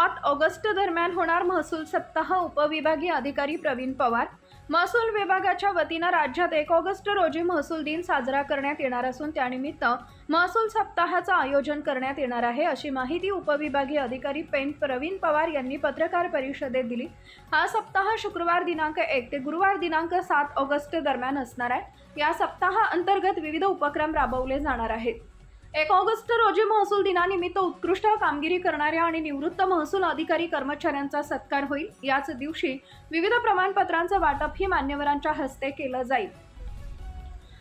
August दरम्यान होणार महसूल सप्ताह उपविभागीय अधिकारी प्रवीण पवार. महसूल विभागाच्या वतीनं राज्यात एक ऑगस्ट रोजी महसूल दिन साजरा करण्यात येणार असून त्यानिमित्त महसूल सप्ताहाचं आयोजन करण्यात येणार आहे अशी माहिती उपविभागीय अधिकारी पेन प्रवीण पवार यांनी पत्रकार परिषदेत दिली. हा सप्ताह शुक्रवार दिनांक एक ते गुरुवार दिनांक सात ऑगस्ट दरम्यान असणार आहे. या सप्ताहाअंतर्गत विविध उपक्रम राबवले जाणार आहेत. एक ऑगस्ट रोजी महसूल दिनानिमित्त उत्कृष्ट कामगिरी करणाऱ्या आणि निवृत्त महसूल अधिकारी कर्मचाऱ्यांचा सत्कार होईल. याच दिवशी विविध प्रमाणपत्रांचं वाटपही मान्यवरांच्या हस्ते केलं जाईल.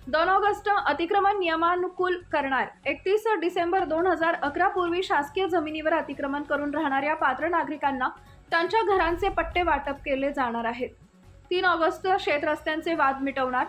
दोन ऑगस्ट अतिक्रमण नियमानुकूल करणार. एकतीस डिसेंबर दोन हजार अकरा पूर्वी शासकीय जमिनीवर अतिक्रमण करून राहणाऱ्या पात्र नागरिकांना त्यांच्या घरांचे पट्टे वाटप केले जाणार आहेत. तीन ऑगस्ट शेत रस्त्यांचे वाद मिटवणार.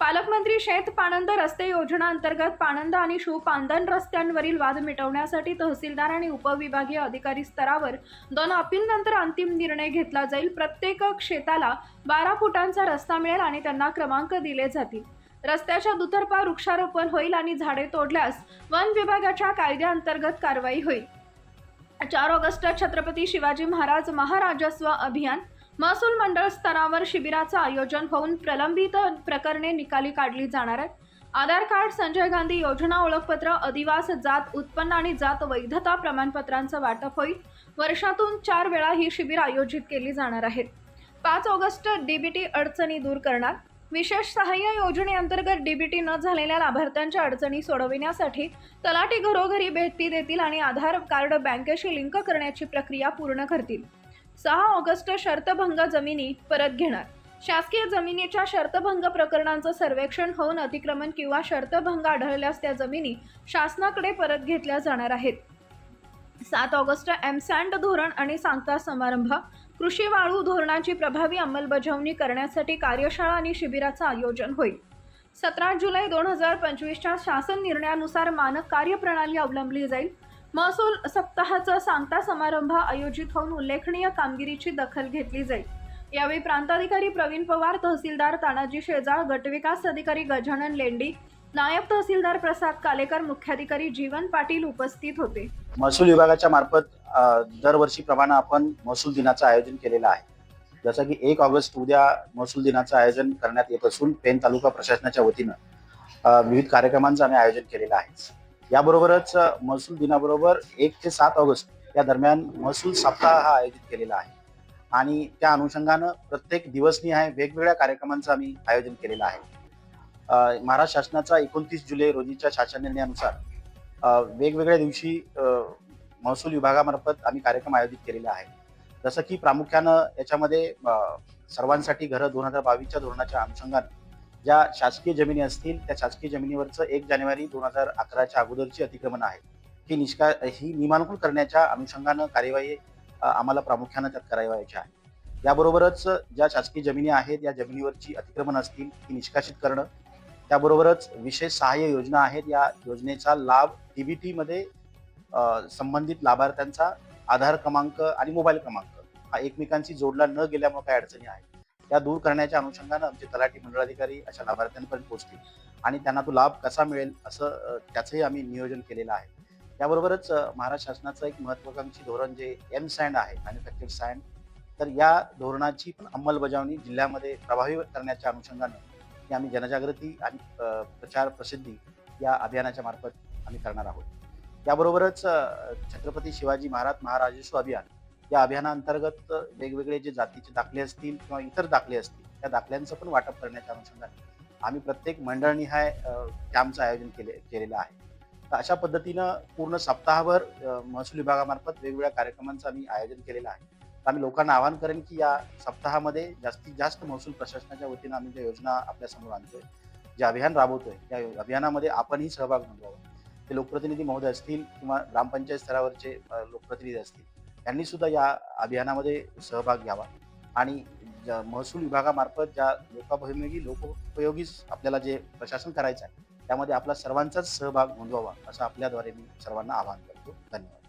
पालकमंत्री शेत पाणंद रस्ते योजना अंतर्गत पाणंद आणि शिवपांदन रस्त्यांवरील वाद मिटवण्यासाठी तहसीलदार आणि उपविभागीय अधिकारी स्तरावर दोन अपीलनंतर अंतिम निर्णय घेतला जाईल. प्रत्येक क्षेत्राला बारा फुटांचा रस्ता मिळेल आणि त्यांना क्रमांक दिले जातील. रस्त्याच्या दुतर्फा वृक्षारोपण होईल आणि झाडे तोडल्यास वन विभागाच्या कायद्याअंतर्गत कारवाई होईल. चार ऑगस्ट छत्रपती शिवाजी महाराज महाराजस्व अभियान महसूल मंडळ स्तरावर शिबिराचं आयोजन होऊन प्रलंबित प्रकरणे निकाली काढली जाणार आहेत. आधार कार्ड संजय गांधी योजना ओळखपत्र अधिवास जात उत्पन्न आणि जात वैधता प्रमाणपत्रांचं वाटप होईल. वर्षातून चार वेळा ही शिबिर आयोजित केली जाणार आहेत पाच ऑगस्ट डीबीटी अडचणी दूर करणार. विशेष सहाय्य योजनेअंतर्गत डीबीटी न झालेल्या लाभार्थ्यांच्या अडचणी सोडविण्यासाठी तलाठी घरोघरी भेटी देतील आणि आधार कार्ड बँकेशी लिंक करण्याची प्रक्रिया पूर्ण करतील. सहा ऑगस्ट शर्तभंग जमिनी परत घेणार. शासकीय जमिनीच्या शर्तभंग प्रकरणांचं सर्वेक्षण होऊन अतिक्रमण किंवा शर्तभंग आढळल्यास त्या जमिनी शासनाकडे परत घेतल्या जाणार आहेत. सात ऑगस्ट एमसँड धोरण आणि सांगता समारंभ कृषी वाळू धोरणाची प्रभावी अंमलबजावणी करण्यासाठी कार्यशाळा आणि शिबिराचं आयोजन होईल. सतरा जुलै दोन हजार पंचवीसच्या शासन निर्णयानुसार मानक कार्यप्रणाली अवलंबली जाईल. महसूल सप्ताहाचा सांगता समारंभ आयोजित होऊन उल्लेखनीय कामगिरीची दखल घेतली जाईल. यावेळी प्रांताधिकारी प्रवीण पवार तहसीलदार तानाजी शेजाळ गटविकास अधिकारी गजानन लेंडी नायब तहसीलदार प्रसाद कालेकर मुख्याधिकारी जीवन पाटील उपस्थित होते. महसूल विभागाच्या मार्फत दरवर्षीप्रमाणे आपण महसूल दिनाचं आयोजन केलेलं आहे. जसं की एक ऑगस्ट उद्या महसूल दिनाचं आयोजन करण्यात येत असून पेन तालुका प्रशासनाच्या वतीनं विविध कार्यक्रमांचं आम्ही आयोजन केलेलं आहे. याबरोबरच महसूल दिनाबरोबर एक ते सात ऑगस्ट या दरम्यान महसूल सप्ताह हा आयोजित केलेला आहे. आणि त्या अनुषंगानं प्रत्येक दिवसनिहाय वेगवेगळ्या कार्यक्रमांचं आम्ही आयोजन केलेलं आहे. महाराष्ट्र शासनाचा एकोणतीस जुलै रोजीच्या शासन निर्णयानुसार वेगवेगळ्या दिवशी महसूल विभागामार्फत आम्ही कार्यक्रम आयोजित केलेला आहे. जसं की प्रामुख्यानं याच्यामध्ये सर्वांसाठी घरं दोन हजार बावीसच्या धोरणाच्या अनुषंगानं ज्या शासकीय जमिनी असतील त्या शासकीय जमिनीवरचं एक जानेवारी दोन हजार अकराच्या अगोदरची अतिक्रमण आहे. ही निष्का ही नियमानुकूल करण्याच्या अनुषंगानं कार्यवाही आम्हाला प्रामुख्यानं त्यात करावायची आहे. याबरोबरच ज्या शासकीय जमिनी आहेत या जमिनीवरची अतिक्रमण असतील ती निष्कासित करणं. त्याबरोबरच विशेष सहाय्य योजना आहेत. या योजनेचा लाभ डीबीटी मध्ये संबंधित लाभार्थ्यांचा आधार क्रमांक आणि मोबाईल क्रमांक हा एकमेकांशी जोडला न गेल्यामुळे काही अडचणी आहेत. त्या दूर करण्याच्या अनुषंगानं आमचे तलाठी मंडळाधिकारी अशा लाभार्थ्यांपर्यंत पोहोचतील. आणि त्यांना तो लाभ कसा मिळेल असं त्याचंही आम्ही नियोजन केलेलं आहे. त्याबरोबरच महाराष्ट्र शासनाचं एक महत्वाकांक्षी धोरण जे एम सँड आहे मॅन्युफॅक्चर सँड तर या धोरणाची पण अंमलबजावणी जिल्ह्यामध्ये प्रभावी करण्याच्या अनुषंगानं ही आम्ही जनजागृती आणि प्रचार प्रसिद्धी या अभियानाच्या मार्फत आम्ही करणार आहोत. त्याबरोबरच छत्रपती शिवाजी महाराज महाराजेश्व अभियान या अभियानाअंतर्गत वेगवेगळे जे जातीचे दाखले असतील किंवा इतर दाखले असतील त्या दाखल्यांचं पण वाटप करण्याच्या अनुषंगाने आम्ही प्रत्येक मंडळनिहाय अ, कॅम्पचं आयोजन केले केलेलं आहे. तर अशा पद्धतीनं पूर्ण सप्ताहभर महसूल विभागामार्फत वेगवेगळ्या कार्यक्रमांचं आम्ही आयोजन केलेलं आहे. तर आम्ही लोकांना आवाहन करेन की या सप्ताहामध्ये जास्तीत जास्त महसूल प्रशासनाच्या वतीनं आम्ही ज्या योजना आपल्यासमोर आणतोय जे अभियान राबवतोय त्या अभियानामध्ये आपणही सहभाग नोंदवावा. ते लोकप्रतिनिधी महोदय असतील किंवा ग्रामपंचायत स्तरावरचे लोकप्रतिनिधी असतील त्यांनी सुद्धा या अभियानामध्ये सहभाग घ्यावा. आणि महसूल विभागामार्फत ज्या लोकाभिमुखी लोकोपयोगी आपल्याला जे प्रशासन करायचं आहे त्यामध्ये आपला सर्वांचाच सहभाग नोंदवावा असं आपल्याद्वारे मी सर्वांना आवाहन करतो. धन्यवाद.